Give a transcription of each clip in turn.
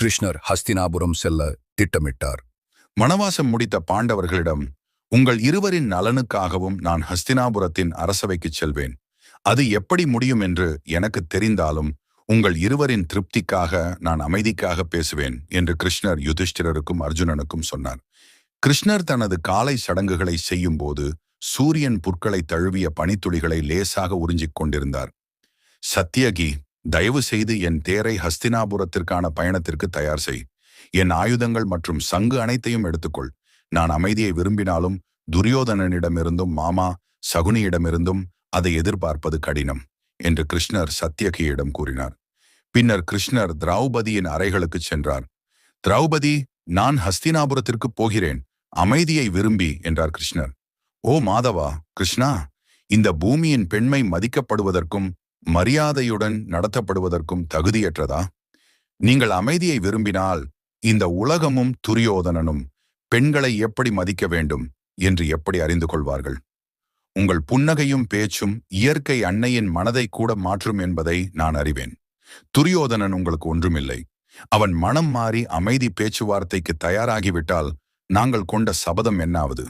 கிருஷ்ணர் ஹஸ்தினாபுரம் செல்ல திட்டமிட்டார். மணவாசம் முடித்த பாண்டவர்களிடம் உங்கள் இருவரின் நலனுக்காகவும் நான் ஹஸ்தினாபுரத்தின் அரசவைக்குச் செல்வேன். அது எப்படி முடியும் என்று எனக்கு தெரிந்தாலும் உங்கள் இருவரின் திருப்திக்காக நான் அமைதிக்காக பேசுவேன் என்று கிருஷ்ணர் யுதிஷ்டிரருக்கும் அர்ஜுனனுக்கும் சொன்னார். கிருஷ்ணர் தனது காலை சடங்குகளை செய்யும்போது சூரியன் புற்களை தழுவிய பனித்துளிகளை லேசாக உறிஞ்சிக் கொண்டிருந்தார். சத்யகி தயவு செய்து என் தேரை ஹஸ்தினாபுரத்திற்கான பயணத்திற்கு தயார் செய். என் ஆயுதங்கள் மற்றும் சங்கு அனைத்தையும் எடுத்துக்கொள். நான் அமைதியை விரும்பினாலும் துரியோதனனிடமிருந்தும் மாமா சகுனியிடமிருந்தும் அதை எதிர்பார்ப்பது கடினம் என்று கிருஷ்ணர் சத்தியகியிடம் கூறினார். பின்னர் கிருஷ்ணர் திரௌபதியின் அறைகளுக்குச் சென்றார். திரௌபதி நான் ஹஸ்தினாபுரத்திற்கு போகிறேன் அமைதியை விரும்பி என்றார் கிருஷ்ணர். ஓ மாதவா கிருஷ்ணா இந்த பூமியின் பெண்மை மதிக்கப்படுவதற்கும் மரியாதையுடன் நடத்தப்படுவதற்கும் தகுதியற்றதா? நீங்கள் அமைதியை விரும்பினால் இந்த உலகமும் துரியோதனனும் பெண்களை எப்படி மதிக்க வேண்டும் என்று எப்படி அறிந்து கொள்வார்கள்? உங்கள் புன்னகையும் பேச்சும் இயற்கை அன்னையின் மனதை கூட மாற்றும் என்பதை நான் அறிவேன். துரியோதனன் உங்களுக்கு ஒன்றுமில்லை. அவன் மனம் மாறி அமைதி பேச்சுவார்த்தைக்கு தயாராகிவிட்டால் நாங்கள் கொண்ட சபதம் என்னாவது?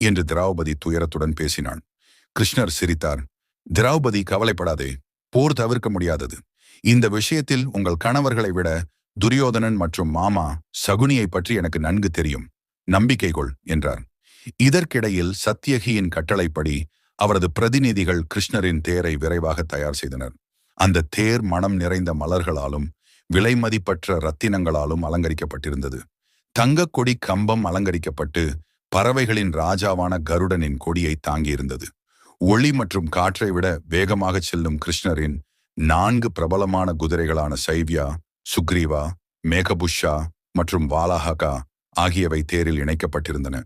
என்று திரௌபதி துயரத்துடன் பேசினான். கிருஷ்ணர் சிரித்தார். திரௌபதி கவலைப்படாதே. போர் தவிர்க்க முடியாதது. இந்த விஷயத்தில் உங்கள் கணவர்களை விட துரியோதனன் மற்றும் மாமா சகுனியை பற்றி எனக்கு நன்கு தெரியும். நம்பிக்கை கொள் என்றார். இதற்கிடையில் சத்தியகியின் கட்டளைப்படி அவரது பிரதிநிதிகள் கிருஷ்ணரின் தேரை விரைவாக தயார் செய்தனர். அந்த தேர் மனம் நிறைந்த மலர்களாலும் விலைமதிப்பற்ற ரத்தினங்களாலும் அலங்கரிக்கப்பட்டிருந்தது. தங்கக் கொடி கம்பம் அலங்கரிக்கப்பட்டு பறவைகளின் ராஜாவான கருடனின் கொடியை தாங்கியிருந்தது. ஒளி மற்றும் காற்றை விட வேகமாக செல்லும் கிருஷ்ணரின் நான்கு பிரபலமான குதிரைகளான சைவ்யா சுக்ரீவா மேகபுஷா மற்றும் வாலாஹகா ஆகியவை தேரில் இணைக்கப்பட்டிருந்தன.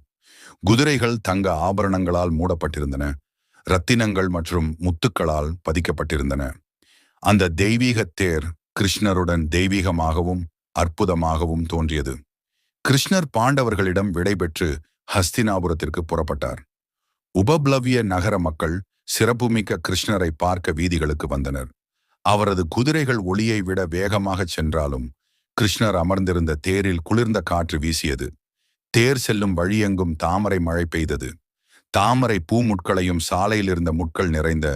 குதிரைகள் தங்க ஆபரணங்களால் மூடப்பட்டிருந்தன. ரத்தினங்கள் மற்றும் முத்துக்களால் பதிக்கப்பட்டிருந்தன. அந்த தெய்வீக தேர் கிருஷ்ணருடன் தெய்வீகமாகவும் அற்புதமாகவும் தோன்றியது. கிருஷ்ணர் பாண்டவர்களிடம் விடைபெற்று ஹஸ்தினாபுரத்திற்கு புறப்பட்டார். உபப்ளவிய நகர மக்கள் சிறப்புமிக்க கிருஷ்ணரை பார்க்க வீதிகளுக்கு வந்தனர். அவரது குதிரைகள் ஒளியை விட வேகமாகச் சென்றாலும் கிருஷ்ணர் அமர்ந்திருந்த தேரில் குளிர்ந்த காற்று வீசியது. தேர் செல்லும் வழியெங்கும் தாமரை மழை பெய்தது. தாமரை பூ முட்களையும் சாலையில் இருந்த முட்கள் நிறைந்த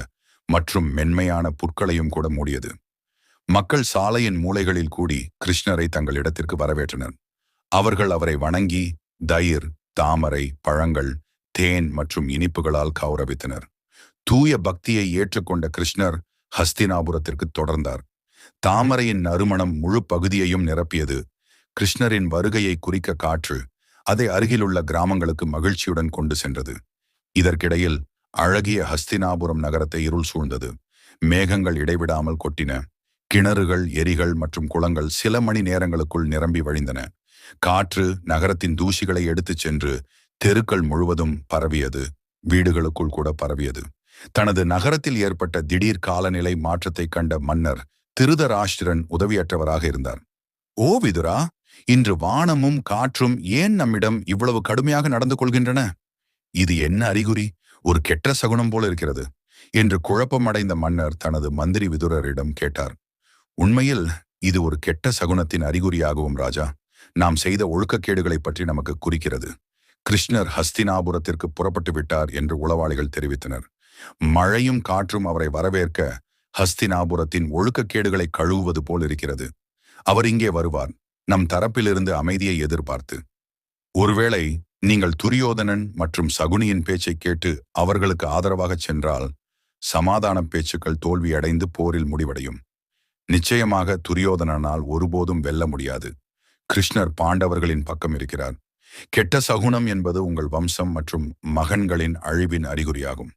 மற்றும் மென்மையான புற்களையும் கூட மூடியது. மக்கள் சாலையின் மூலைகளில் கூடி கிருஷ்ணரை தங்கள் இடத்திற்கு வரவேற்றனர். அவர்கள் அவரை வணங்கி தயிர் தாமரை பழங்கள் தேன் மற்றும் இனிப்புகளால் கௌரவித்தனர். தூய பக்தியை ஏற்றுக்கொண்ட கிருஷ்ணர் ஹஸ்தினாபுரத்திற்கு தொடர்ந்தார். தாமரையின் நறுமணம் முழு பகுதியையும் நிரப்பியது. கிருஷ்ணரின் வருகையை குறிக்க காற்று அதை அருகிலுள்ள கிராமங்களுக்கு மகிழ்ச்சியுடன் கொண்டு சென்றது. இதற்கிடையில் அழகிய ஹஸ்தினாபுரம் நகரத்தை இருள் சூழ்ந்தது. மேகங்கள் இடைவிடாமல் கொட்டின. கிணறுகள் எரிகள் மற்றும் குளங்கள் சில மணி நேரங்களுக்குள் நிரம்பி வழிந்தன. காற்று நகரத்தின் தூசிகளை எடுத்துச் சென்று தெருக்கள் முழுவதும் பரவியது வீடுகளுக்குள் கூட பரவியது. தனது நகரத்தில் ஏற்பட்ட திடீர் காலநிலை மாற்றத்தை கண்ட மன்னர் திருதராஷ்டிரன் உதவியற்றவராக இருந்தார். ஓ விதுரா இன்று வானமும் காற்றும் ஏன் நம்மிடம் இவ்வளவு கடுமையாக நடந்து கொள்கின்றன? இது என்ன அறிகுறி? ஒரு கெட்ட சகுனம் போல இருக்கிறது என்று குழப்பமடைந்த மன்னர் தனது மந்திரி விதுரரிடம் கேட்டார். உண்மையில் இது ஒரு கெட்ட சகுனத்தின் அறிகுறியாகவும் ராஜா. நாம் செய்த ஒழுக்கக்கேடுகளைப் பற்றி நமக்கு குறிக்கிறது. கிருஷ்ணர் ஹஸ்தினாபுரத்திற்கு புறப்பட்டு விட்டார் என்று உளவாளிகள் தெரிவித்தனர். மழையும் காற்றும் அவரை வரவேற்க ஹஸ்தினாபுரத்தின் ஒழுக்கக்கேடுகளை கழுவுவது போல் இருக்கிறது. அவர் இங்கே வருவார். நம் தரப்பிலிருந்து அமைதியை எதிர்பார்த்து. ஒருவேளை நீங்கள் துரியோதனன் மற்றும் சகுனியின் பேச்சை கேட்டு அவர்களுக்கு ஆதரவாகச் சென்றால் சமாதான பேச்சுக்கள் தோல்வியடைந்து போரில் முடிவடையும். நிச்சயமாக துரியோதனனால் ஒருபோதும் வெல்ல முடியாது. கிருஷ்ணர் பாண்டவர்களின் பக்கம் இருக்கிறார். கெட்ட சகுனம் என்பது உங்கள் வம்சம் மற்றும் மகன்களின் அழிவின் அறிகுறியாகும்.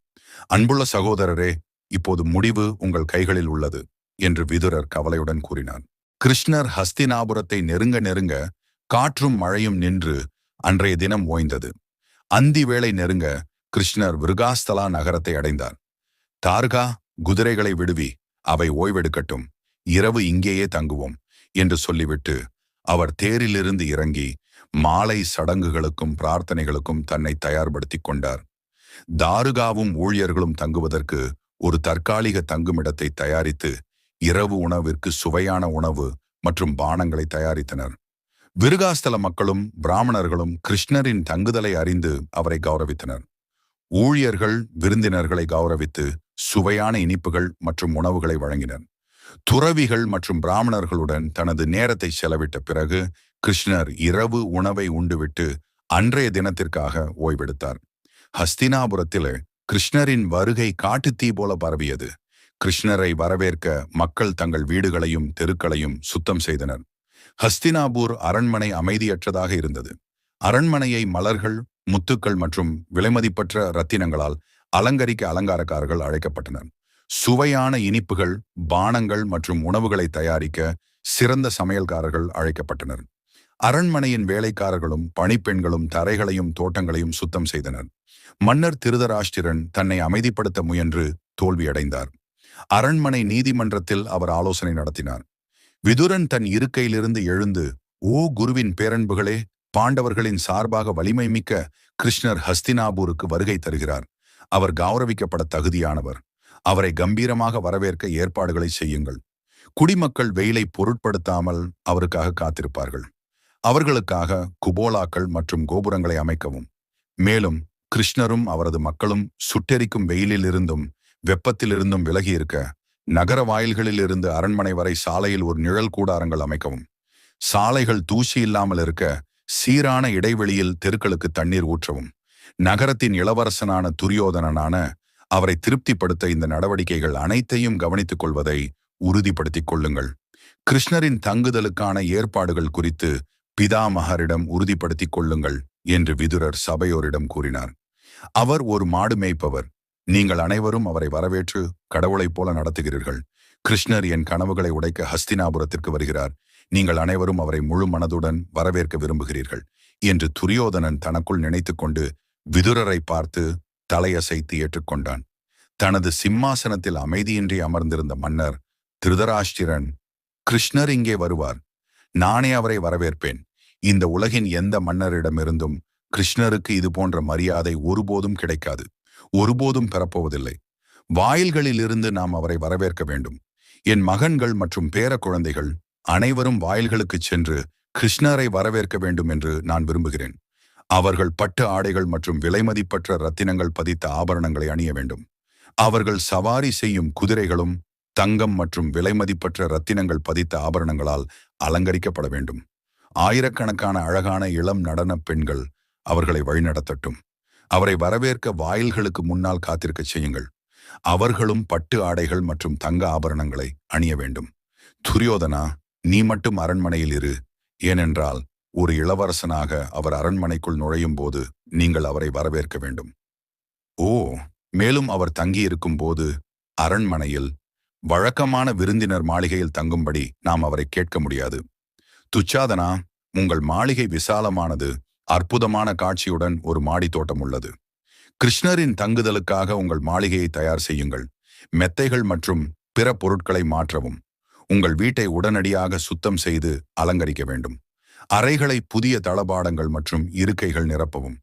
அன்புள்ள சகோதரரே இப்போது முடிவு உங்கள் கைகளில் உள்ளது என்று விதுரர் கவலையுடன் கூறினார். கிருஷ்ணர் ஹஸ்தினாபுரத்தை நெருங்க நெருங்க காற்றும் மழையும் நின்று அன்றைய தினம் ஓய்ந்தது. அந்தி வேளை நெருங்க கிருஷ்ணர் விருகாஸ்தலா நகரத்தை அடைந்தார். தார்கா குதிரைகளை விடுவி அவை ஓய்வெடுக்கட்டும் இரவு இங்கேயே தங்குவோம் என்று சொல்லிவிட்டு அவர் தேரிலிருந்து இறங்கி மாலை சடங்குகளுக்கும் பிரார்த்தனைகளுக்கும் தன்னை தயார்படுத்தி கொண்டார். தாருகாவும் ஊழியர்களும் தங்குவதற்கு ஒரு தற்காலிக தங்குமிடத்தை தயாரித்து இரவு உணவிற்கு சுவையான உணவு மற்றும் பானங்களை தயாரித்தனர். விருகாஸ்தல மக்களும் பிராமணர்களும் கிருஷ்ணரின் தங்குதலை அறிந்து அவரை கௌரவித்தனர். ஊழியர்கள் விருந்தினர்களை கௌரவித்து சுவையான இனிப்புகள் மற்றும் உணவுகளை வழங்கினர். துறவிகள் மற்றும் பிராமணர்களுடன் தனது நேரத்தை செலவிட்ட பிறகு கிருஷ்ணர் இரவு உணவை உண்டுவிட்டு அன்றைய தினத்திற்காக ஓய்வெடுத்தார். ஹஸ்தினாபுரத்தில் கிருஷ்ணரின் வருகை காட்டுத்தீ போல பரவியது. கிருஷ்ணரை வரவேற்க மக்கள் தங்கள் வீடுகளையும் தெருக்களையும் சுத்தம் செய்தனர். ஹஸ்தினாபூர் அரண்மனை அமைதியற்றதாக இருந்தது. அரண்மனையை மலர்கள் முத்துக்கள் மற்றும் விலைமதிப்பற்ற ரத்தினங்களால் அலங்கரிக்க அலங்காரக்காரர்கள் அழைக்கப்பட்டனர். சுவையான இனிப்புகள் பானங்கள் மற்றும் உணவுகளை தயாரிக்க சிறந்த சமையல்காரர்கள் அழைக்கப்பட்டனர். அரண்மனையின் வேலைக்காரர்களும் பணிப்பெண்களும் தரைகளையும் தோட்டங்களையும் சுத்தம் செய்தனர். மன்னர் திருதராஷ்டிரன் தன்னை அமைதிப்படுத்த முயன்று தோல்வியடைந்தார். அரண்மனை நீதிமன்றத்தில் அவர் ஆலோசனை நடத்தினார். விதுரன் தன் இருக்கையிலிருந்து எழுந்து ஓ குருவின் பேரன்புகளே பாண்டவர்களின் சார்பாக வலிமை மிக்க கிருஷ்ணர் ஹஸ்தினாபூருக்கு வருகை தருகிறார். அவர் கௌரவிக்கப்பட தகுதியானவர். அவரை கம்பீரமாக வரவேற்க ஏற்பாடுகளை செய்யுங்கள். குடிமக்கள் வெயிலை பொருட்படுத்தாமல் அவருக்காக காத்திருப்பார்கள். அவர்களுக்காக குபோலாக்கள் மற்றும் கோபுரங்களை அமைக்கவும். மேலும் கிருஷ்ணரும் அவரது மக்களும் சுட்டெரிக்கும் வெயிலிலிருந்தும் வெப்பத்திலிருந்தும் விலகி இருக்க நகர வாயில்களில் இருந்து அரண்மனை வரை சாலையில் ஒரு நிழல் கூடாரங்கள் அமைக்கவும். சாலைகள் தூசி இல்லாமல் இருக்க சீரான இடைவெளியில் தெருக்களுக்கு தண்ணீர் ஊற்றவும். நகரத்தின் இளவரசனான துரியோதனனான அவரை திருப்திப்படுத்த இந்த நடவடிக்கைகள் அனைத்தையும் கவனித்துக் கொள்வதை உறுதிப்படுத்திக் கொள்ளுங்கள். கிருஷ்ணரின் தங்குதலுக்கான ஏற்பாடுகள் குறித்து பிதாமகரிடம் உறுதிப்படுத்திக் கொள்ளுங்கள் என்று விதுரர் சபையோரிடம் கூறினார். அவர் ஒரு மாடு மேய்ப்பவர். நீங்கள் அனைவரும் அவரை வரவேற்று கடவுளைப் போல நடத்துகிறீர்கள். கிருஷ்ணர் என் கனவுகளை உடைக்க ஹஸ்தினாபுரத்திற்கு வருகிறார். நீங்கள் அனைவரும் அவரை முழு மனதுடன் வரவேற்க விரும்புகிறீர்கள் என்று துரியோதனன் தனக்குள் நினைத்துக்கொண்டு விதுரரை பார்த்து தலையசைத்து ஏற்றுக்கொண்டான். தனது சிம்மாசனத்தில் அமைதியின்றி அமர்ந்திருந்த மன்னர் திருதராஷ்டிரன் கிருஷ்ணர் இங்கே வருவார். நானே அவரை வரவேற்பேன். இந்த உலகின் எந்த மன்னரிடமிருந்தும் கிருஷ்ணருக்கு இது போன்ற மரியாதை ஒருபோதும் கிடைக்காது. ஒருபோதும் பெறப்போவதில்லை. வாயில்களிலிருந்து நாம் அவரை வரவேற்க வேண்டும். என் மகன்கள் மற்றும் பேர குழந்தைகள் அனைவரும் வாயில்களுக்குச் சென்று கிருஷ்ணரை வரவேற்க வேண்டும் என்று நான் விரும்புகிறேன். அவர்கள் பட்டு ஆடைகள் மற்றும் விலைமதிப்பற்ற ரத்தினங்கள் பதித்த ஆபரணங்களை அணிய வேண்டும். அவர்கள் சவாரி செய்யும் குதிரைகளும் தங்கம் மற்றும் விலைமதிப்பற்ற ரத்தினங்கள் பதித்த ஆபரணங்களால் அலங்கரிக்கப்பட வேண்டும். ஆயிரக்கணக்கான அழகான இளம் நடனப் பெண்கள் அவர்களை வழிநடத்தட்டும். அவரை வரவேற்க வாயில்களுக்கு முன்னால் காத்திருக்கச் செய்யுங்கள். அவர்களும் பட்டு ஆடைகள் மற்றும் தங்க ஆபரணங்களை அணிய வேண்டும். துரியோதனா நீ மட்டும் அரண்மனையில் இரு. ஏனென்றால் ஒரு இளவரசனாக அவர் அரண்மனைக்குள் நுழையும் போது நீங்கள் அவரை வரவேற்க வேண்டும். ஓ மேலும் அவர் தங்கியிருக்கும் போது அரண்மனையில் வழக்கமான விருந்தினர் மாளிகையில் தங்கும்படி நாம் அவரை கேட்க முடியாது. துச்சாதனா உங்கள் மாளிகை விசாலமானது அற்புதமான காட்சியுடன் ஒரு மாடி தோட்டம் உள்ளது. கிருஷ்ணரின் தங்குதலுக்காக உங்கள் மாளிகையை தயார் செய்யுங்கள். மெத்தைகள் மற்றும் பிற பொருட்களை மாற்றவும். உங்கள் வீட்டை உடனடியாக சுத்தம் செய்து அலங்கரிக்க வேண்டும். அறைகளை புதிய தளபாடங்கள் மற்றும் இருக்கைகள் நிரப்பவும்.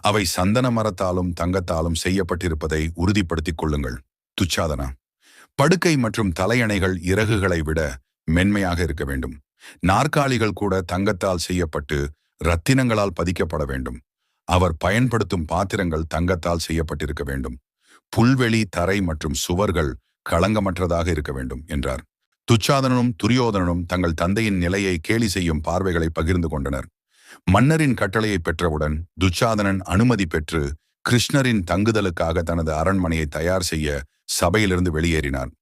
அவை சந்தன மரத்தாலும் தங்கத்தாலும் செய்யப்பட்டிருப்பதை உறுதிப்படுத்திக் கொள்ளுங்கள். துச்சாதனா. படுக்கை மற்றும் தலையணைகள் இறகுகளை விட மென்மையாக இருக்க வேண்டும். நாற்காலிகள் கூட தங்கத்தால் செய்யப்பட்டு ரத்தினங்களால் பதிக்கப்பட வேண்டும். அவர் பயன்படுத்தும் பாத்திரங்கள் தங்கத்தால் செய்யப்பட்டிருக்க வேண்டும். புல்வெளி தரை மற்றும் சுவர்கள் களங்கமற்றதாக இருக்க வேண்டும் என்றார். துச்சாதனனும் துரியோதனனும் தங்கள் தந்தையின் நிலையை கேலி செய்யும் பார்வைகளை பகிர்ந்து கொண்டனர். மன்னரின் கட்டளையை பெற்றவுடன் துச்சாதனன் அனுமதி பெற்று கிருஷ்ணரின் தங்குதலுக்காக தனது அரண்மனையை தயார் செய்ய சபையிலிருந்து வெளியேறினார்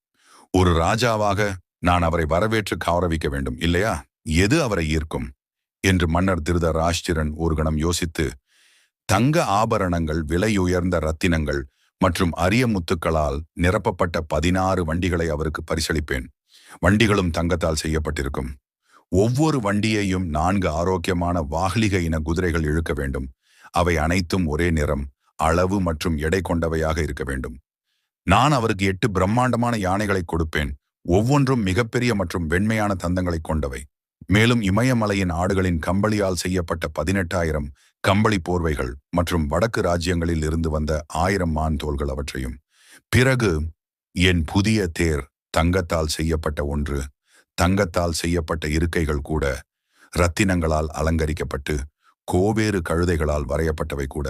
ஒரு ராஜாவாக நான் அவரை வரவேற்று கௌரவிக்க வேண்டும் இல்லையா? எது அவரை ஈர்க்கும்? என்று மன்னர் திருதராஷ்டிரன் ஒரு கணம் யோசித்து தங்க ஆபரணங்கள் விலையுயர்ந்த ரத்தினங்கள் மற்றும் அரிய முத்துக்களால் நிரப்பப்பட்ட பதினாறு வண்டிகளை அவருக்கு பரிசளிப்பேன். வண்டிகளும் தங்கத்தால் செய்யப்பட்டிருக்கும். ஒவ்வொரு வண்டியையும் நான்கு ஆரோக்கியமான வாகலிக இன குதிரைகள் இழுக்க வேண்டும். அவை அனைத்தும் ஒரே நிறம் அளவு மற்றும் எடை கொண்டவையாக இருக்க வேண்டும். நான் அவருக்கு எட்டு பிரம்மாண்டமான யானைகளை கொடுப்பேன். ஒவ்வொன்றும் மிகப்பெரிய மற்றும் வெண்மையான தந்தங்களை கொண்டவை. மேலும் இமயமலையின் ஆடுகளின் கம்பளியால் செய்யப்பட்ட பதினெட்டாயிரம் கம்பளி போர்வைகள் மற்றும் வடக்கு ராஜ்யங்களில் இருந்து வந்த ஆயிரம் மான் தோள்கள் அவற்றையும். பிறகு என் புதிய தேர் தங்கத்தால் செய்யப்பட்ட ஒன்று தங்கத்தால் செய்யப்பட்ட இருக்கைகள் கூட ரத்தினங்களால் அலங்கரிக்கப்பட்டு கோவேறு கழுதைகளால் வரையப்பட்டவை கூட.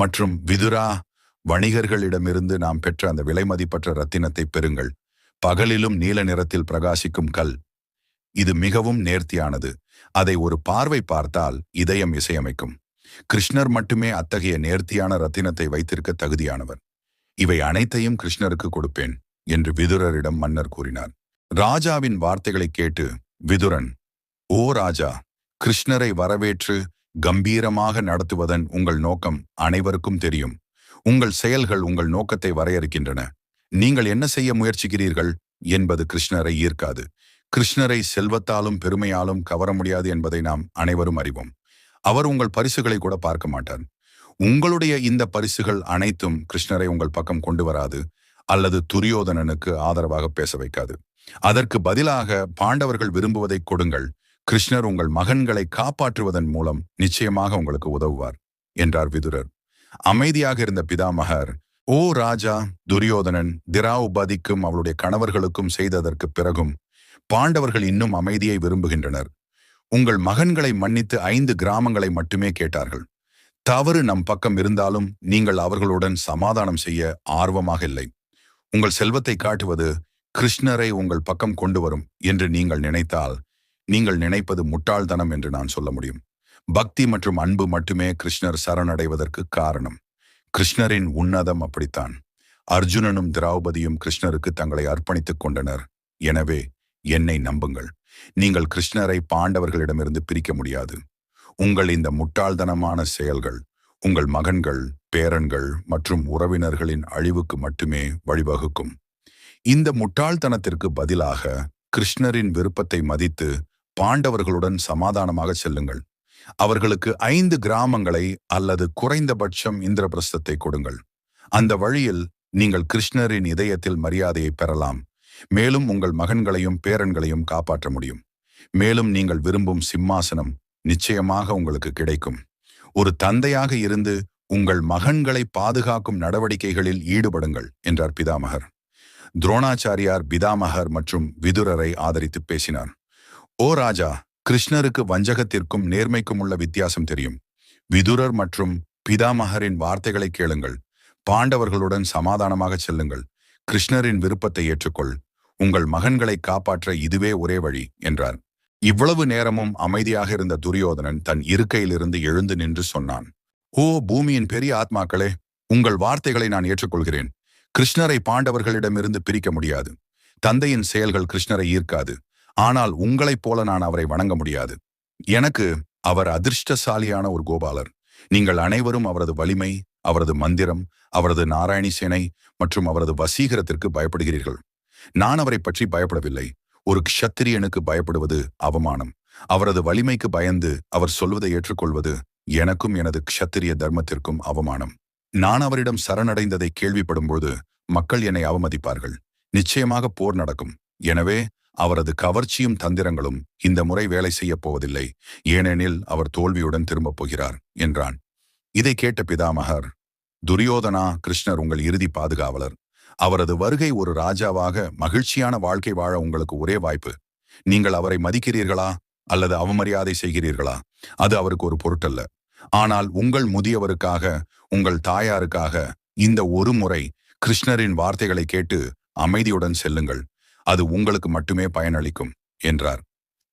மற்றும் விதுரா வணிகர்களிடமிருந்து நாம் பெற்ற அந்த விலைமதிப்பற்ற ரத்தினத்தை பெறுங்கள். பகலிலும் நீல நிறத்தில் பிரகாசிக்கும் கல். இது மிகவும் நேர்த்தியானது. அதை ஒரு பார்வை பார்த்தால் இதயம் இசையமைக்கும். கிருஷ்ணர் மட்டுமே அத்தகைய நேர்த்தியான ரத்தினத்தை வைத்திருக்க தகுதியானவர். இவை அனைத்தையும் கிருஷ்ணருக்கு கொடுப்பேன் என்று விதுரரிடம் மன்னர் கூறினார். ராஜாவின் வார்த்தைகளை கேட்டு விதுரன் ஓ ராஜா கிருஷ்ணரை வரவேற்று கம்பீரமாக நடத்துவதன் உங்கள் நோக்கம் அனைவருக்கும் தெரியும். உங்கள் செயல்கள் உங்கள் நோக்கத்தை வரையறுக்கின்றன. நீங்கள் என்ன செய்ய முயற்சிக்கிறீர்கள் என்பது கிருஷ்ணரை ஈர்க்காது. கிருஷ்ணரை செல்வத்தாலும் பெருமையாலும் கவர முடியாது என்பதை நாம் அனைவரும் அறிவோம். அவர் உங்கள் பரிசுகளை கூட பார்க்க மாட்டார். உங்களுடைய இந்த பரிசுகள் அனைத்தும் கிருஷ்ணரை உங்கள் பக்கம் கொண்டு வராது அல்லது துரியோதனனுக்கு ஆதரவாக பேச வைக்காது. அதற்கு பதிலாக பாண்டவர்கள் விரும்புவதை கொடுங்கள். கிருஷ்ணர் உங்கள் மகன்களை காப்பாற்றுவதன் மூலம் நிச்சயமாக உங்களுக்கு உதவுவார் என்றார் விதுரர். அமைதியாக இருந்த பிதாமகர் ஓ ராஜா துரியோதனன் திராவுபதிக்கும் அவளுடைய கணவர்களுக்கும் செய்ததற்கு பிறகும் பாண்டவர்கள் இன்னும் அமைதியை விரும்புகின்றனர். உங்கள் மகன்களை மன்னித்து ஐந்து கிராமங்களை மட்டுமே கேட்டார்கள். தவறு நம் பக்கம் இருந்தாலும் நீங்கள் அவர்களுடன் சமாதானம் செய்ய ஆர்வமாக இல்லை. உங்கள் செல்வத்தை காட்டுவது கிருஷ்ணரை உங்கள் பக்கம் கொண்டு வரும் என்று நீங்கள் நினைத்தால் நீங்கள் நினைப்பது முட்டாள்தனம் என்று நான் சொல்ல முடியும். பக்தி மற்றும் அன்பு மட்டுமே கிருஷ்ணர் சரணடைவதற்கு காரணம். கிருஷ்ணரின் உன்னதம் அப்படித்தான். அர்ஜுனனும் திரௌபதியும் கிருஷ்ணருக்கு தங்களை அர்ப்பணித்துக் கொண்டனர். எனவே என்னை நம்புங்கள். நீங்கள் கிருஷ்ணரை பாண்டவர்களிடமிருந்து பிரிக்க முடியாது. உங்கள் இந்த முட்டாள்தனமான செயல்கள் உங்கள் மகன்கள் பேரன்கள் மற்றும் உறவினர்களின் அழிவுக்கு மட்டுமே வழிவகுக்கும். இந்த முட்டாள்தனத்திற்கு பதிலாக கிருஷ்ணரின் விருப்பத்தை மதித்து பாண்டவர்களுடன் சமாதானமாக செல்லுங்கள். அவர்களுக்கு ஐந்து கிராமங்களை அல்லது குறைந்தபட்சம் இந்திரபிரஸ்தத்தை கொடுங்கள். அந்த வழியில் நீங்கள் கிருஷ்ணரின் இதயத்தில் மரியாதையை பெறலாம். மேலும் உங்கள் மகன்களையும் பேரன்களையும் காப்பாற்ற முடியும். மேலும் நீங்கள் விரும்பும் சிம்மாசனம் நிச்சயமாக உங்களுக்கு கிடைக்கும். ஒரு தந்தையாக இருந்து உங்கள் மகன்களை பாதுகாக்கும் நடவடிக்கைகளில் ஈடுபடுங்கள் என்றார் பிதாமகர். துரோணாச்சாரியார் பிதாமகர் மற்றும் விதுரரை ஆதரித்து பேசினார். ஓ ராஜா கிருஷ்ணருக்கு வஞ்சகத்திற்கும் நேர்மைக்கும் உள்ள வித்தியாசம் தெரியும். விதுரர் மற்றும் பிதாமகரின் வார்த்தைகளை கேளுங்கள். பாண்டவர்களுடன் சமாதானமாக செல்லுங்கள். கிருஷ்ணரின் விருப்பத்தை ஏற்றுக்கொள். உங்கள் மகன்களை காப்பாற்ற இதுவே ஒரே வழி என்றார். இவ்வளவு நேரமும் அமைதியாக இருந்த துரியோதனன் தன் இருக்கையிலிருந்து எழுந்து நின்று சொன்னான். ஓ பூமியின் பெரிய ஆத்மாக்களே உங்கள் வார்த்தைகளை நான் ஏற்றுக்கொள்கிறேன். கிருஷ்ணரை பாண்டவர்களிடமிருந்து பிரிக்க முடியாது. தந்தையின் செயல்கள் கிருஷ்ணரை ஈர்க்காது. ஆனால் உங்களைப் போல நான் அவரை வணங்க முடியாது. எனக்கு அவர் அதிர்ஷ்டசாலியான ஒரு கோபாலர். நீங்கள் அனைவரும் அவரது வலிமை அவரது மந்திரம் அவரது நாராயணி சேனை மற்றும் அவரது வசீகரத்திற்கு பயப்படுகிறீர்கள். நான் அவரை பற்றி பயப்படவில்லை. ஒரு க்ஷத்திரியனுக்கு பயப்படுவது அவமானம். அவரது வலிமைக்கு பயந்து அவர் சொல்வதை ஏற்றுக்கொள்வது எனக்கும் எனது க்ஷத்திரிய தர்மத்திற்கும் அவமானம். நான் அவரிடம் சரணடைந்ததை கேள்விப்படும்போது மக்கள் என்னை அவமதிப்பார்கள். நிச்சயமாக போர் நடக்கும். எனவே அவரது கவர்ச்சியும் தந்திரங்களும் இந்த முறை வேலை செய்யப் போவதில்லை. ஏனெனில் அவர் தோல்வியுடன் திரும்பப் போகிறார் என்றான். இதை கேட்ட பிதாமகர் துரியோதனா கிருஷ்ணர் உங்கள் இறுதி பாதுகாவலர். அவரது வருகை ஒரு ராஜாவாக மகிழ்ச்சியான வாழ்க்கை வாழ உங்களுக்கு ஒரே வாய்ப்பு. நீங்கள் அவரை மதிக்கிறீர்களா? அல்லது அவமரியாதை செய்கிறீர்களா? அது அவருக்கு ஒரு பொருட்டல்ல. ஆனால் உங்கள் முதியவருக்காக உங்கள் தாயாருக்காக இந்த ஒரு முறை கிருஷ்ணரின் வார்த்தைகளை கேட்டு அமைதியுடன் செல்லுங்கள். அது உங்களுக்கு மட்டுமே பயனளிக்கும் என்றார்.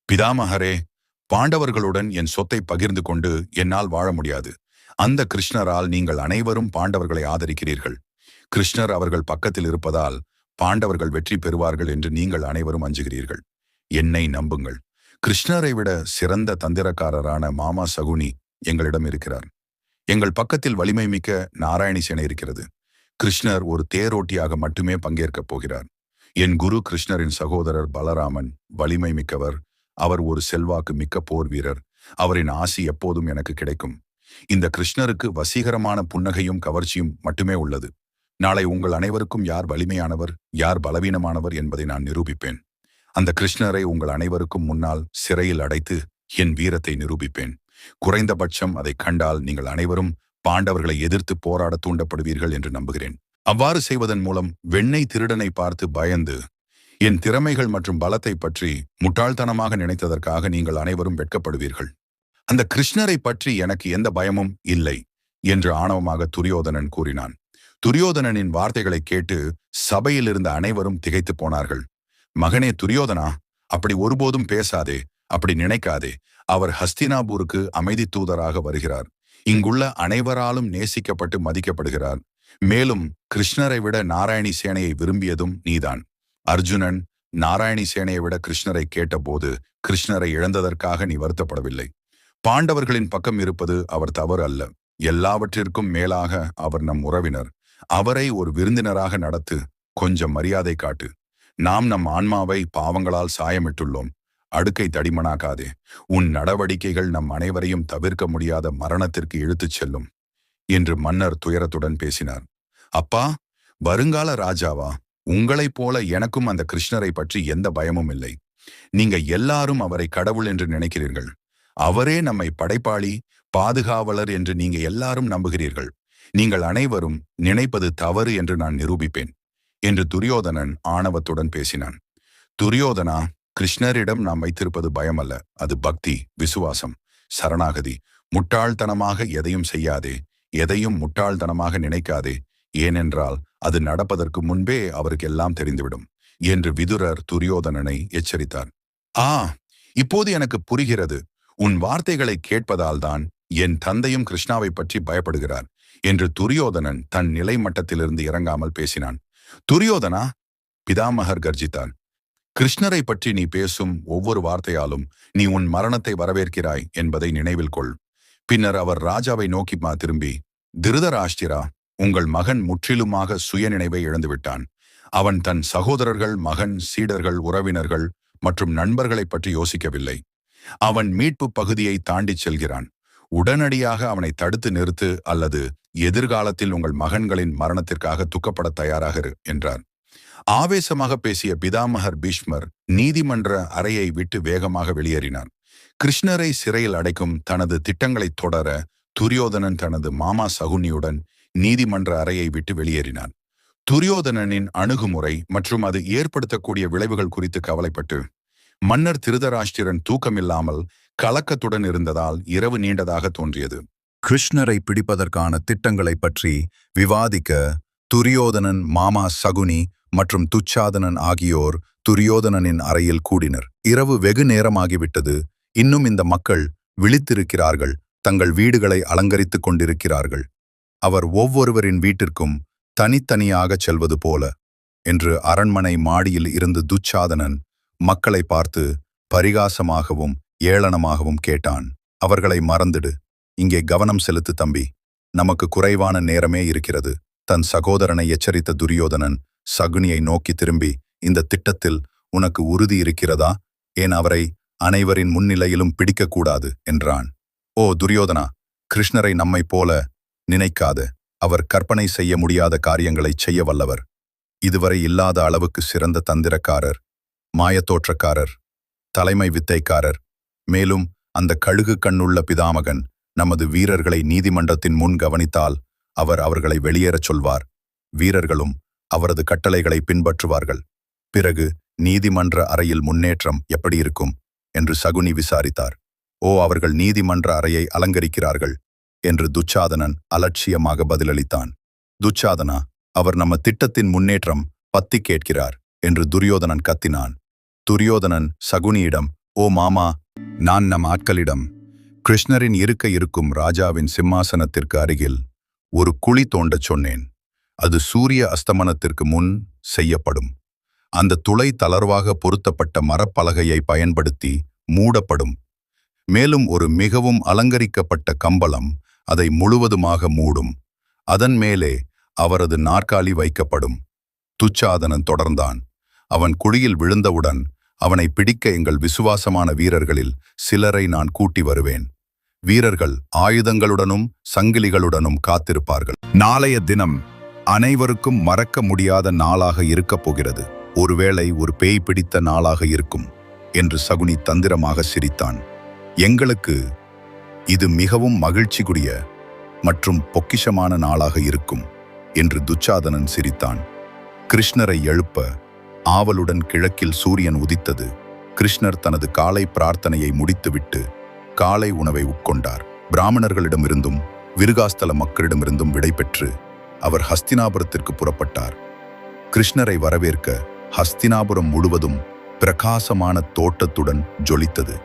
பிதாமகரே பாண்டவர்களுடன் என் சொத்தை பகிர்ந்து கொண்டு என்னால் வாழ முடியாது. அந்த கிருஷ்ணரால் நீங்கள் அனைவரும் பாண்டவர்களை ஆதரிக்கிறீர்கள். கிருஷ்ணர் அவர்கள் பக்கத்தில் இருப்பதால் பாண்டவர்கள் வெற்றி பெறுவார்கள் என்று நீங்கள் அனைவரும் அஞ்சுகிறீர்கள். என்னை நம்புங்கள். கிருஷ்ணரை விட சிறந்த தந்திரக்காரரான மாமா சகுனி எங்களிடம் இருக்கிறார். எங்கள் பக்கத்தில் வலிமை மிக்க நாராயணி சேனை இருக்கிறது. கிருஷ்ணர் ஒரு தேரோட்டியாக மட்டுமே பங்கேற்கப் போகிறார். என் குரு கிருஷ்ணரின் சகோதரர் பலராமன் வலிமை மிக்கவர். அவர் ஒரு செல்வாக்கு மிக்க போர் வீரர். அவரின் ஆசி எப்போதும் எனக்கு கிடைக்கும். இந்த கிருஷ்ணருக்கு வசீகரமான புன்னகையும் கவர்ச்சியும் மட்டுமே உள்ளது. நாளை உங்கள் அனைவருக்கும் யார் வலிமையானவர் யார் பலவீனமானவர் என்பதை நான் நிரூபிப்பேன். அந்த கிருஷ்ணரை உங்கள் அனைவருக்கும் முன்னால் சிறையில் அடைத்து என் வீரத்தை நிரூபிப்பேன். குறைந்தபட்சம் அதை கண்டால் நீங்கள் அனைவரும் பாண்டவர்களை எதிர்த்து போராட தூண்டப்படுவீர்கள் என்று நம்புகிறேன். அவ்வாறு செய்வதன் மூலம் வெண்ணெய் திருடனை பார்த்து பயந்து என் திறமைகள் மற்றும் பலத்தை பற்றி முட்டாள்தனமாக நினைத்ததற்காக நீங்கள் அனைவரும் வெட்கப்படுவீர்கள். அந்த கிருஷ்ணரை பற்றி எனக்கு எந்த பயமும் இல்லை என்று ஆணவமாக துரியோதனன் கூறினான். துரியோதனனின் வார்த்தைகளை கேட்டு சபையில் இருந்த அனைவரும் திகைத்து போனார்கள். மகனே துரியோதனா அப்படி ஒருபோதும் பேசாதே அப்படி நினைக்காதே. அவர் ஹஸ்தினாபூருக்கு அமைதி தூதராக வருகிறார். இங்குள்ள அனைவராலும் நேசிக்கப்பட்டு மதிக்கப்படுகிறார். மேலும் கிருஷ்ணரை விட நாராயணி சேனையை விரும்பியதும் நீதான். அர்ஜுனன் நாராயணி சேனையை விட கிருஷ்ணரை கேட்டபோது கிருஷ்ணரை இழந்ததற்காக நீ வருத்தப்படவில்லை. பாண்டவர்களின் பக்கம் இருப்பது அவர் தவறு அல்ல. எல்லாவற்றிற்கும் மேலாக அவர் நம் உறவினர். அவரை ஒரு விருந்தினராக நடத்து கொஞ்சம் மரியாதை காட்டு. நாம் நம் ஆன்மாவை பாவங்களால் சாயமிட்டுள்ளோம். அடுக்கை தடிமனாக்காதே. உன் நடவடிக்கைகள் நம் அனைவரையும் தவிர்க்க முடியாத மரணத்திற்கு இழுத்துச் செல்லும். என்று மன்னர் துயரத்துடன் பேசினார். அப்பா வருங்கால ராஜாவா? உங்களைப் போல எனக்கும் அந்த கிருஷ்ணரை பற்றி எந்த பயமும் இல்லை. நீங்க எல்லாரும் அவரை கடவுள் என்று நினைக்கிறீர்கள். அவரே நம்மை படைப்பாளி பாதுகாவலர் என்று நீங்க எல்லாரும் நம்புகிறீர்கள். நீங்கள் அனைவரும் நினைப்பது தவறு என்று நான் நிரூபிப்பேன் என்று துரியோதனன் ஆணவத்துடன் பேசினான். துரியோதனா கிருஷ்ணரிடம் நாம் வைத்திருப்பது பயமல்ல. அது பக்தி விசுவாசம் சரணாகதி. முட்டாள்தனமாக எதையும் செய்யாதே. எதையும் முட்டாள்தனமாக நினைக்காதே ஏனென்றால் அது நடப்பதற்கு முன்பே அவருக்கு எல்லாம் தெரிந்துவிடும் என்று விதுரர் துரியோதனனை எச்சரித்தார். ஆ இப்போது எனக்கு புரிகிறது. உன் வார்த்தைகளை கேட்பதால்தான் என் தந்தையும் கிருஷ்ணாவை பற்றி பயப்படுகிறார் என்று துரியோதனன் தன் நிலை மட்டத்திலிருந்து இறங்காமல் பேசினான். துரியோதனா? பிதாமகர் கர்ஜித்தான் கிருஷ்ணரை பற்றி நீ பேசும் ஒவ்வொரு வார்த்தையாலும் நீ உன் மரணத்தை வரவேற்கிறாய் என்பதை நினைவில் கொள். பின்னர் அவர் ராஜாவை நோக்கி திரும்பி திருதராஷ்டிரா உங்கள் மகன் முற்றிலுமாக சுயநினைவை இழந்துவிட்டான். அவன் தன் சகோதரர்கள் மகன் சீடர்கள் உறவினர்கள் மற்றும் நண்பர்களைப் பற்றி யோசிக்கவில்லை. அவன் மீட்பு பகுதியை தாண்டிச் செல்கிறான். உடனடியாக அவனை தடுத்து நிறுத்து அல்லது எதிர்காலத்தில் உங்கள் மகன்களின் மரணத்திற்காக துக்கப்பட தயாராக இரு என்றார். ஆவேசமாக பேசிய பிதாமகர் பீஷ்மர் நீதிமன்ற அறையை விட்டு வேகமாக வெளியேறினார். கிருஷ்ணரை சிறையில் அடைக்கும் தனது திட்டங்களைத் தொடர துரியோதனன் தனது மாமா சகுனியுடன் நீதிமன்ற அறையை விட்டு வெளியேறினான். துரியோதனனின் அணுகுமுறை மற்றும் அது ஏற்படுத்தக்கூடிய விளைவுகள் குறித்து கவலைப்பட்டு மன்னர் திருதராஷ்டிரன் தூக்கமில்லாமல் கலக்கத்துடன் இருந்ததால் இரவு நீண்டதாக தோன்றியது. கிருஷ்ணரை பிடிப்பதற்கான திட்டங்களைப் பற்றி விவாதிக்க துரியோதனன் மாமா சகுனி மற்றும் துச்சாதனன் ஆகியோர் துரியோதனனின் அறையில் கூடினர். இரவு வெகு நேரமாகிவிட்டது. இன்னும் இந்த மக்கள் விழித்திருக்கிறார்கள் தங்கள் வீடுகளை அலங்கரித்துக் கொண்டிருக்கிறார்கள். அவர் ஒவ்வொருவரின் வீட்டிற்கும் தனித்தனியாகச் செல்வது போல என்று அரண்மனை மாடியில் இருந்து துச்சாதனன் மக்களை பார்த்து பரிகாசமாகவும் ஏளனமாகவும் கேட்டான். அவர்களை மறந்துடு. இங்கே கவனம் செலுத்து தம்பி. நமக்கு குறைவான நேரமே இருக்கிறது. தன் சகோதரனை எச்சரித்த துரியோதனன் சகுனியை நோக்கி திரும்பி இந்த திட்டத்தில் உனக்கு உறுதி இருக்கிறதா? ஏன் அவரை அனைவரின் முன்னிலையிலும் பிடிக்கக்கூடாது என்றான். ஓ துரியோதனா கிருஷ்ணரை நம்மைப் போல நினைக்காது. அவர் கற்பனை செய்ய முடியாத காரியங்களைச் செய்ய வல்லவர். இதுவரை இல்லாத அளவுக்கு சிறந்த தந்திரக்காரர் மாயத்தோற்றக்காரர் தலைமை வித்தைக்காரர். மேலும் அந்த கழுகு கண்ணுள்ள பிதாமகன் நமது வீரர்களை நீதிமன்றத்தின் முன் கவனித்தால் அவர் அவர்களை வெளியேறச் சொல்வார். வீரர்களும் அவரது கட்டளைகளை பின்பற்றுவார்கள். பிறகு நீதிமன்ற அறையில் முன்னேற்றம் எப்படி இருக்கும்? என்று சகுனி விசாரித்தார். ஓ அவர்கள் நீதிமன்ற அறையை அலங்கரிக்கிறார்கள் என்று துச்சாதனன் அலட்சியமாக பதிலளித்தான். துச்சாதனா அவர் நம்ம திட்டத்தின் முன்னேற்றம் பத்தி கேட்கிறார் என்று துரியோதனன் கத்தினான். துரியோதனன் சகுனியிடம் ஓ மாமா நான் நம் ஆட்களிடம் கிருஷ்ணரின் இருக்க இருக்கும் ராஜாவின் சிம்மாசனத்திற்கு அருகில் ஒரு குழி தோண்டச் சொன்னேன். அது சூரிய அஸ்தமனத்திற்கு முன் செய்யப்படும். அந்த துளை தளர்வாக பொருத்தப்பட்ட மரப்பலகையை பயன்படுத்தி மூடப்படும். மேலும் ஒரு மிகவும் அலங்கரிக்கப்பட்ட கம்பளம் அதை முழுவதுமாக மூடும். அதன் மேலே அவரது நாற்காலி வைக்கப்படும். துச்சாதனன் தொடர்ந்தான். அவன் குழியில் விழுந்தவுடன் அவனை பிடிக்க எங்கள் விசுவாசமான வீரர்களில் சிலரை நான் கூட்டி வருவேன். வீரர்கள் ஆயுதங்களுடனும் சங்கிலிகளுடனும் காத்திருப்பார்கள். நாளைய தினம் அனைவருக்கும் மறக்க முடியாத நாளாக இருக்கப் போகிறது. ஒருவேளை ஒரு பேய் பிடித்த நாளாக இருக்கும் என்று சகுனி தந்திரமாக சிரித்தான். எங்களுக்கு இது மிகவும் மகிழ்ச்சிக்குரிய மற்றும் பொக்கிஷமான நாளாக இருக்கும் என்று துச்சாதனன் சிரித்தான். கிருஷ்ணரை எழுப்ப ஆவலுடன் கிழக்கில் சூரியன் உதித்தது. கிருஷ்ணர் தனது காலை பிரார்த்தனையை முடித்துவிட்டு காலை உணவை உட்கொண்டார். பிராமணர்களிடமிருந்தும் விருகாஸ்தல மக்களிடமிருந்தும் விடைபெற்று அவர் ஹஸ்தினாபுரத்திற்கு புறப்பட்டார். கிருஷ்ணரை வரவேற்க ஹஸ்தினாபுரம் முழுவதும் பிரகாசமான தோட்டத்துடன் ஜொலித்தது.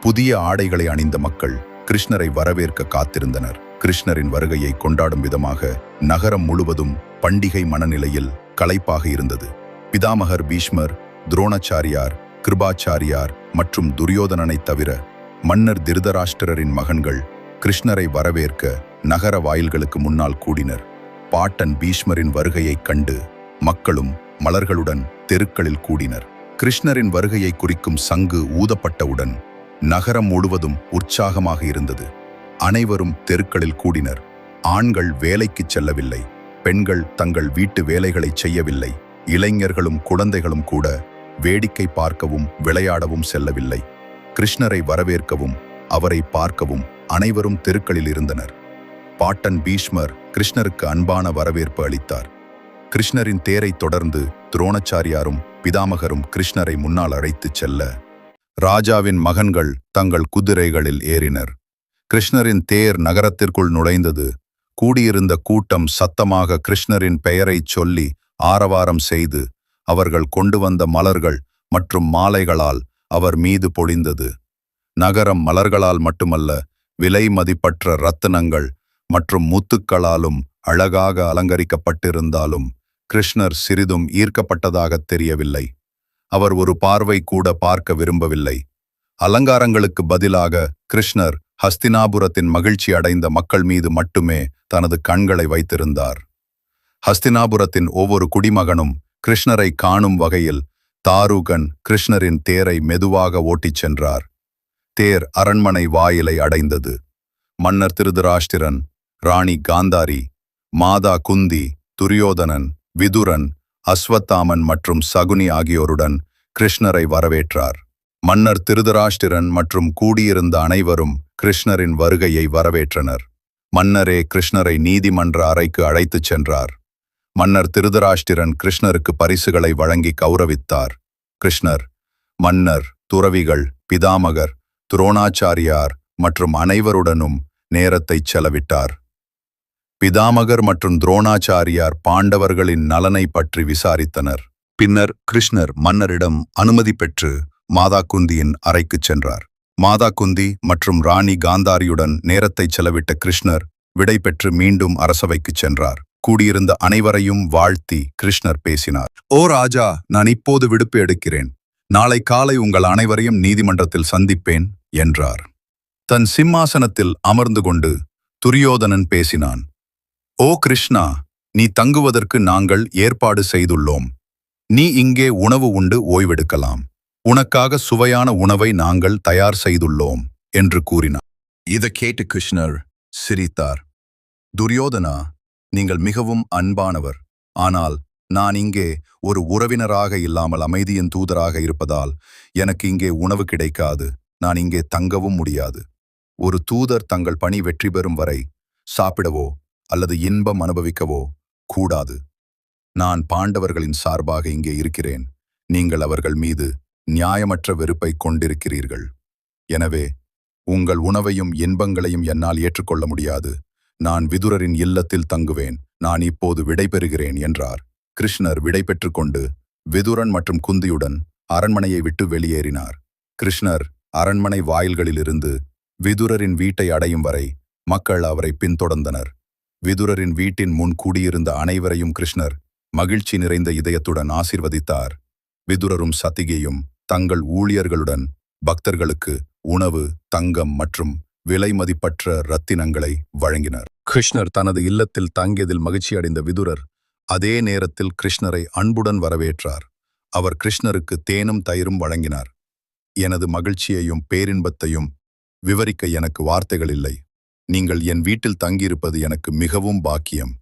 புதிய ஆடைகளை அணிந்த மக்கள் கிருஷ்ணரை வரவேற்க காத்திருந்தனர். கிருஷ்ணரின் வருகையை கொண்டாடும் விதமாக நகரம் முழுவதும் பண்டிகை மனநிலையில் களைப்பாக இருந்தது. பிதாமகர் பீஷ்மர் துரோணாச்சாரியார் கிருபாச்சாரியார் மற்றும் துரியோதனனை தவிர மன்னர் திருதராஷ்டிரரின் மகன்கள் கிருஷ்ணரை வரவேற்க நகர வாயில்களுக்கு முன்னால் கூடினர். பாட்டன் பீஷ்மரின் வருகையைக் கண்டு மக்களும் மலர்களுடன் தெருக்களில் கூடினர். கிருஷ்ணரின் வருகையை குறிக்கும் சங்கு ஊதப்பட்டவுடன் நகரம் முழுவதும் உற்சாகமாக இருந்தது. அனைவரும் தெருக்களில் கூடினர். ஆண்கள் வேலைக்குச் செல்லவில்லை. பெண்கள் தங்கள் வீட்டு வேலைகளைச் செய்யவில்லை. இளைஞர்களும் குழந்தைகளும் கூட வேடிக்கை பார்க்கவும் விளையாடவும் செல்லவில்லை. கிருஷ்ணரை வரவேற்கவும் அவரை பார்க்கவும் அனைவரும் தெருக்களில் இருந்தனர். பாட்டன் பீஷ்மர் கிருஷ்ணருக்கு அன்பான வரவேற்பு அளித்தார். கிருஷ்ணரின் தேரைத் தொடர்ந்து துரோணச்சாரியாரும் பிதாமகரும் கிருஷ்ணரை முன்னால் அழைத்துச் செல்ல ராஜாவின் மகன்கள் தங்கள் குதிரைகளில் ஏறினர். கிருஷ்ணரின் தேர் நகரத்திற்குள் நுழைந்தது. கூடியிருந்த கூட்டம் சத்தமாக கிருஷ்ணரின் பெயரைச் சொல்லி ஆரவாரம் செய்து அவர்கள் கொண்டு வந்த மலர்கள் மற்றும் மாலைகளால் அவர் மீது பொழிந்தது. நகரம் மலர்களால் மட்டுமல்ல விலை மதிப்பற்ற ரத்தினங்கள் மற்றும் முத்துக்களாலும் அழகாக அலங்கரிக்கப்பட்டிருந்தாலும் கிருஷ்ணர் சிறிதும் ஈர்க்கப்பட்டதாகத் தெரியவில்லை. அவர் ஒரு பார்வை கூட பார்க்க விரும்பவில்லை. அலங்காரங்களுக்கு பதிலாக கிருஷ்ணர் ஹஸ்தினாபுரத்தின் மகிழ்ச்சி அடைந்த மக்கள் மீது மட்டுமே தனது கண்களை வைத்திருந்தார். ஹஸ்தினாபுரத்தின் ஒவ்வொரு குடிமகனும் கிருஷ்ணரை காணும் வகையில் தாருகன் கிருஷ்ணரின் தேரை மெதுவாக ஓட்டிச் சென்றார். தேர் அரண்மனை வாயிலை அடைந்தது. மன்னர் திருதராஷ்டிரன் ராணி காந்தாரி மாதா குந்தி துரியோதனன் விதுரன் அஸ்வத்தாமன் மற்றும் சகுனி ஆகியோருடன் கிருஷ்ணரை வரவேற்றார். மன்னர் திருதராஷ்டிரன் மற்றும் கூடியிருந்த அனைவரும் கிருஷ்ணரின் வருகையை வரவேற்றனர். மன்னரே கிருஷ்ணரை நீதிமன்ற அறைக்கு அழைத்துச் சென்றார். மன்னர் திருதராஷ்டிரன் கிருஷ்ணருக்கு பரிசுகளை வழங்கி கௌரவித்தார். கிருஷ்ணர் மன்னர் துறவிகள் பிதாமகர் துரோணாச்சாரியார் மற்றும் அனைவருடனும் நேரத்தைச் செலவிட்டார். பிதாமகர் மற்றும் துரோணாச்சாரியார் பாண்டவர்களின் நலனை பற்றி விசாரித்தனர். பின்னர் கிருஷ்ணர் மன்னரிடம் அனுமதி பெற்று மாதா குந்தியின் அறைக்குச் சென்றார். மாதா குந்தி மற்றும் ராணி காந்தாரியுடன் நேரத்தைச் செலவிட்ட கிருஷ்ணர் விடை பெற்று மீண்டும் அரசவைக்குச் சென்றார். கூடியிருந்த அனைவரையும் வாழ்த்தி கிருஷ்ணர் பேசினார். ஓ ராஜா நான் இப்போது விடுப்பு எடுக்கிறேன். நாளை காலை உங்கள் அனைவரையும் நீதிமன்றத்தில் சந்திப்பேன் என்றார். தன் சிம்மாசனத்தில் அமர்ந்து கொண்டு துரியோதனன் பேசினான். ஓ கிருஷ்ணா நீ தங்குவதற்கு நாங்கள் ஏற்பாடு செய்துள்ளோம். நீ இங்கே உணவு உண்டு ஓய்வெடுக்கலாம். உனக்காக சுவையான உணவை நாங்கள் தயார் செய்துள்ளோம் என்று கூறினார் இதை கேட்டு கிருஷ்ணர் சிரித்தார். துரியோதனா நீங்கள் மிகவும் அன்பானவர். ஆனால் நான் இங்கே ஒரு உறவினராக இல்லாமல் அமைதியின் தூதராக இருப்பதால் எனக்கு இங்கே உணவு கிடைக்காது. நான் இங்கே தங்கவும் முடியாது. ஒரு தூதர் தங்கள் பணி வெற்றி பெறும் வரை சாப்பிடவோ அல்லது இன்பம் அனுபவிக்கவோ கூடாது. நான் பாண்டவர்களின் சார்பாக இங்கே இருக்கிறேன். நீங்கள் அவர்கள் மீது நியாயமற்ற வெறுப்பை கொண்டிருக்கிறீர்கள். எனவே உங்கள் உணவையும் இன்பங்களையும் என்னால் ஏற்றுக்கொள்ள முடியாது. நான் விதுரரின் இல்லத்தில் தங்குவேன். நான் இப்போது விடைபெறுகிறேன் என்றார். கிருஷ்ணர் விடை கொண்டு விதுரன் மற்றும் குந்தியுடன் அரண்மனையை விட்டு வெளியேறினார். கிருஷ்ணர் அரண்மனை வாயில்களிலிருந்து விதுரரின் வீட்டை அடையும் வரை மக்கள் அவரை பின்தொடர்ந்தனர். விதுரரின் வீட்டின் முன் கூடியிருந்த அனைவரையும் கிருஷ்ணர் மகிழ்ச்சி நிறைந்த இதயத்துடன் ஆசிர்வதித்தார். விதுரரும் சதிகையும் தங்கள் ஊழியர்களுடன் பக்தர்களுக்கு உணவு தங்கம் மற்றும் விலைமதிப்பற்ற இரத்தினங்களை ரத்தினங்களை வழங்கினர். கிருஷ்ணர் தனது இல்லத்தில் தங்கியதில் மகிழ்ச்சியடைந்த விதுரர் அதே நேரத்தில் கிருஷ்ணரை அன்புடன் வரவேற்றார். அவர் கிருஷ்ணருக்கு தேனும் தயிரும் வழங்கினார். எனது மகிழ்ச்சியையும் பேரின்பத்தையும் விவரிக்க எனக்கு வார்த்தைகள் இல்லை. நீங்கள் என் வீட்டில் தங்கியிருப்பது எனக்கு மிகவும் பாக்கியம்.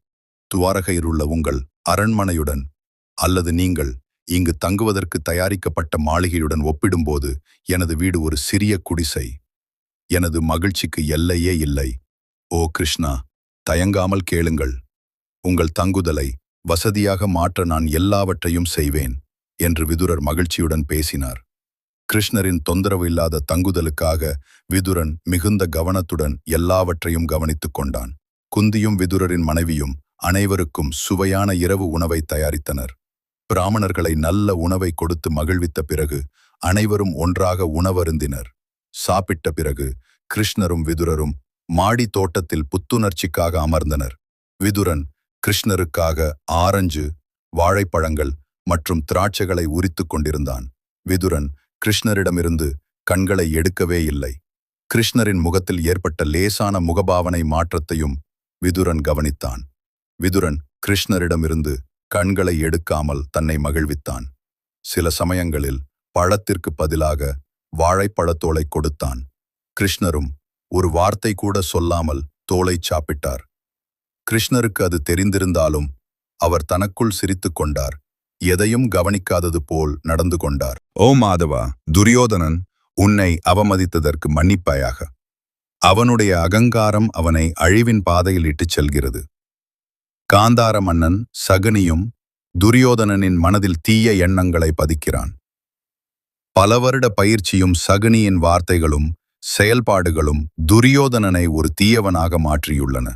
துவாரகையிலுள்ள உங்கள் அரண்மனையுடன் அல்லது நீங்கள் இங்கு தங்குவதற்கு தயாரிக்கப்பட்ட மாளிகையுடன் ஒப்பிடும்போது எனது வீடு ஒரு சிறிய குடிசை. எனது மகிழ்ச்சிக்கு எல்லையே இல்லை. ஓ கிருஷ்ணா தயங்காமல் கேளுங்கள். உங்கள் தங்குதலை வசதியாக மாற்ற நான் எல்லாவற்றையும் செய்வேன் என்று விதுரர் மகிழ்ச்சியுடன் பேசினார். கிருஷ்ணரின் தொந்தரவு இல்லாத தங்குதலுக்காக விதுரன் மிகுந்த கவனத்துடன் எல்லாவற்றையும் கவனித்துக் கொண்டான். குந்தியும் விதுரரின் மனைவியும் அனைவருக்கும் சுவையான இரவு உணவை தயாரித்தனர். பிராமணர்களை நல்ல உணவை கொடுத்து மகிழ்வித்த பிறகு அனைவரும் ஒன்றாக உணவருந்தினர். சாப்பிட்ட பிறகு கிருஷ்ணரும் விதுரரும் மாடி தோட்டத்தில் புத்துணர்ச்சிக்காக அமர்ந்தனர். விதுரன் கிருஷ்ணருக்காக ஆரஞ்சு வாழைப்பழங்கள் மற்றும் திராட்சைகளை உரித்துக் கொண்டிருந்தான். விதுரன் கிருஷ்ணரிடமிருந்து கண்களை எடுக்கவே இல்லை. கிருஷ்ணரின் முகத்தில் ஏற்பட்ட லேசான முகபாவனை மாற்றத்தையும் விதுரன் கவனித்தான். விதுரன் கிருஷ்ணரிடமிருந்து கண்களை எடுக்காமல் தன்னை மகிழ்வித்தான். சில சமயங்களில் பழத்திற்கு பதிலாக வாழைப்பழத்தோலை கொடுத்தான். கிருஷ்ணரும் ஒரு வார்த்தை கூட சொல்லாமல் தோலை சாப்பிட்டார். கிருஷ்ணருக்கு அது தெரிந்திருந்தாலும் அவர் தனக்குள் சிரித்துக் கொண்டார். எதையும் கவனிக்காதது போல் நடந்து கொண்டார். ஓ மாதவா துரியோதனன் உன்னை அவமதித்ததற்கு மன்னிப்பாயாக. அவனுடைய அகங்காரம் அவனை அழிவின் பாதையில் இட்டுச் செல்கிறது. காந்தார மன்னன் சகனியும் துரியோதனனின் மனதில் தீய எண்ணங்களை பதிக்கிறான். பல வருட பயிற்சியும் சகனியின் வார்த்தைகளும் செயல்பாடுகளும் துரியோதனனை ஒரு தீயவனாக மாற்றியுள்ளன.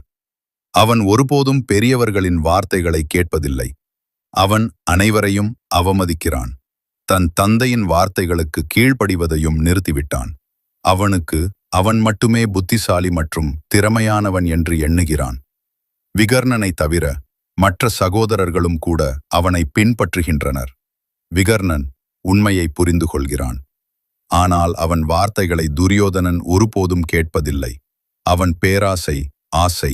அவன் ஒருபோதும் பெரியவர்களின் வார்த்தைகளை கேட்பதில்லை. அவன் அனைவரையும் அவமதிக்கிறான். தன் தந்தையின் வார்த்தைகளுக்கு கீழ்ப்படிவதையும் நிறுத்திவிட்டான். அவனுக்கு அவன் மட்டுமே புத்திசாலி மற்றும் திறமையானவன் என்று எண்ணுகிறான். விகர்ணனை தவிர மற்ற சகோதரர்களும் கூட அவனை பின்பற்றுகின்றனர். விகர்ணன் உண்மையை புரிந்து கொள்கிறான் ஆனால் அவன் வார்த்தைகளை துரியோதனன் ஒருபோதும் கேட்பதில்லை. அவன் பேராசை ஆசை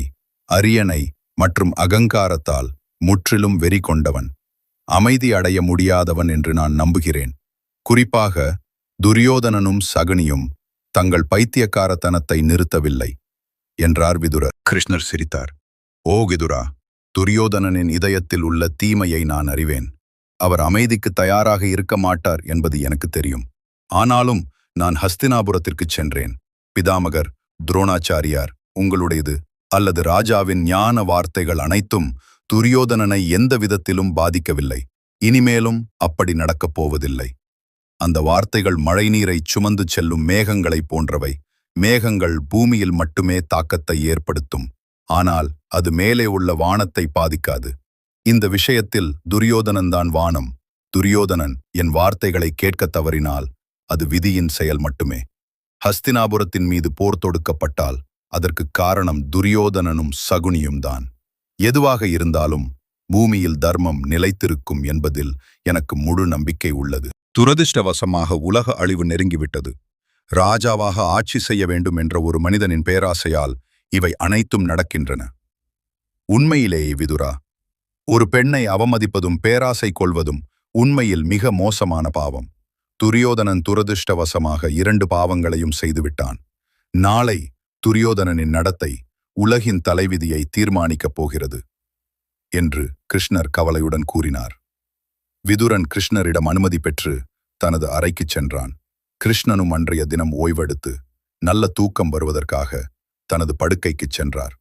அரியணை மற்றும் அகங்காரத்தால் முற்றிலும் வெறி கொண்டவன் அமைதி அடைய முடியாதவன் என்று நான் நம்புகிறேன். குறிப்பாக துரியோதனனும் சகுனியும் தங்கள் பைத்தியக்காரத்தனத்தை நிறுத்தவில்லை என்றார் விதுரர். கிருஷ்ணர் சிரித்தார். ஓ விதுரா துரியோதனனின் இதயத்தில் உள்ள தீமையை நான் அறிவேன். அவர் அமைதிக்கு தயாராக இருக்க மாட்டார் என்பது எனக்கு தெரியும். ஆனாலும் நான் ஹஸ்தினாபுரத்திற்குச் சென்றேன். பிதாமகர் துரோணாச்சாரியார் உங்களுடையது அல்லது ராஜாவின் ஞான வார்த்தைகள் அனைத்தும் துரியோதனனை எந்த விதத்திலும் பாதிக்கவில்லை. இனிமேலும் அப்படி நடக்கப் போவதில்லை. அந்த வார்த்தைகள் மழைநீரைச் சுமந்து செல்லும் மேகங்களைப் போன்றவை. மேகங்கள் பூமியில் மட்டுமே தாக்கத்தை ஏற்படுத்தும். ஆனால் அது மேலே உள்ள வானத்தை பாதிக்காது. இந்த விஷயத்தில் துரியோதனன்தான் வானம். துரியோதனன் என் வார்த்தைகளை கேட்கத் தவறினால் அது விதியின் செயல் மட்டுமே. ஹஸ்தினாபுரத்தின் மீது போர் தொடுக்கப்பட்டால் அதற்கு காரணம் துரியோதனனும் சகுனியும்தான். எதுவாக இருந்தாலும் பூமியில் தர்மம் நிலைத்திருக்கும் என்பதில் எனக்கு முழு நம்பிக்கை உள்ளது. துரதிர்ஷ்டவசமாக உலக அழிவு நெருங்கிவிட்டது. ராஜாவாக ஆட்சி செய்ய வேண்டும் என்ற ஒரு மனிதனின் பேராசையால் இவை அனைத்தும் நடக்கின்றன. உண்மையிலேயே விதுரா ஒரு பெண்ணை அவமதிப்பதும் பேராசை கொள்வதும் உண்மையில் மிக மோசமான பாவம். துரியோதனன் துரதிர்ஷ்டவசமாக இரண்டு பாவங்களையும் செய்துவிட்டான். நாளை துரியோதனனின் நடத்தை உலகின் தலைவிதியை தீர்மானிக்கப் போகிறது என்று கிருஷ்ணர் கவலையுடன் கூறினார். விதுரன் கிருஷ்ணரிடம் அனுமதி பெற்று தனது அறைக்குச் சென்றான். கிருஷ்ணனும் அன்றைய தினம் ஓய்வெடுத்து நல்ல தூக்கம் வருவதற்காக தனது படுக்கைக்குச் சென்றார்.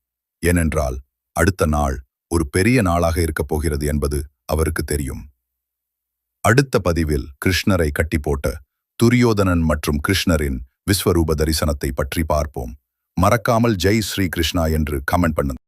ஏனென்றால் அடுத்த நாள் ஒரு பெரிய நாளாக இருக்கப் போகிறது என்பது அவருக்கு தெரியும். அடுத்த பதிவில் கிருஷ்ணரை கட்டி போட்ட துரியோதனன் மற்றும் கிருஷ்ணரின் விஸ்வரூப தரிசனத்தை பற்றி பார்ப்போம். மறக்காமல் ஜெய் ஸ்ரீ கிருஷ்ணா என்று கமெண்ட் பண்ணுங்க.